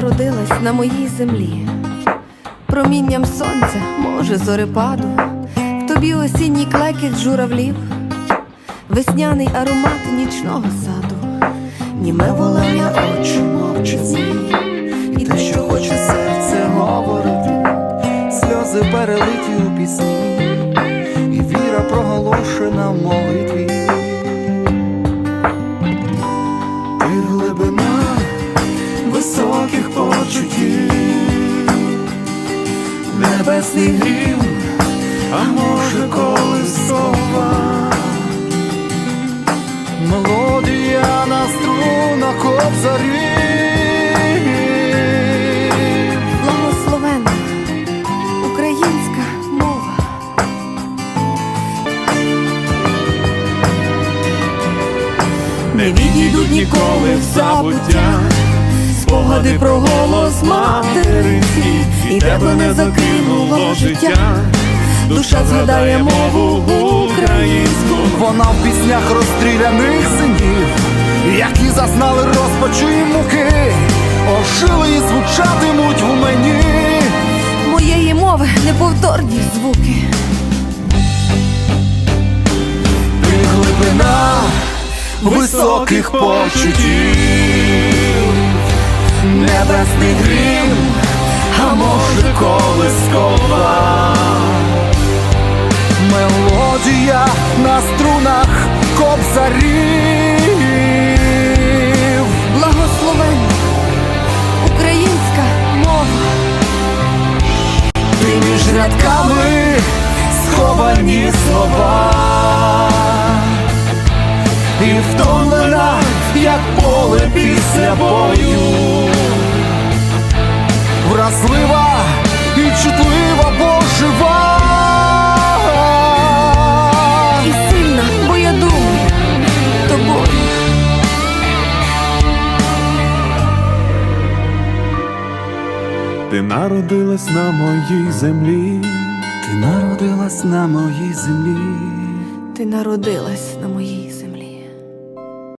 народилась на моїй землі, промінням сонця, може, зорепаду, в тобі осінній клекіт журавлів, весняний аромат нічного саду, німе волення очі змій, і те, що хоче серце говорити, сльози перелиті у пісні, почуттів, небесний грім, а може колискова. Мелодія на струнах обзарів. благословенна українська мова. не відійдуть ніколи в забуття. Спогади про голос материнський, і тебе не закинуло життя. Душа згадає мову українську. Вона в піснях розстріляних синів, які зазнали розпачу і муки, ожили і звучатимуть в мені. Моєї мови неповторні звуки. Ти глибина високих почуттів, небесний грім, а може колискова. Мелодія на струнах кобзарів. Благословенна українська мова. Ти між рядками сховані слова, і втомлена, як поле після бою, вразлива і чутлива, бо жива. І сильна, бо я думаю тобою. Ти народилась на моїй землі, Ти народилась на моїй землі. Ти народилась на моїй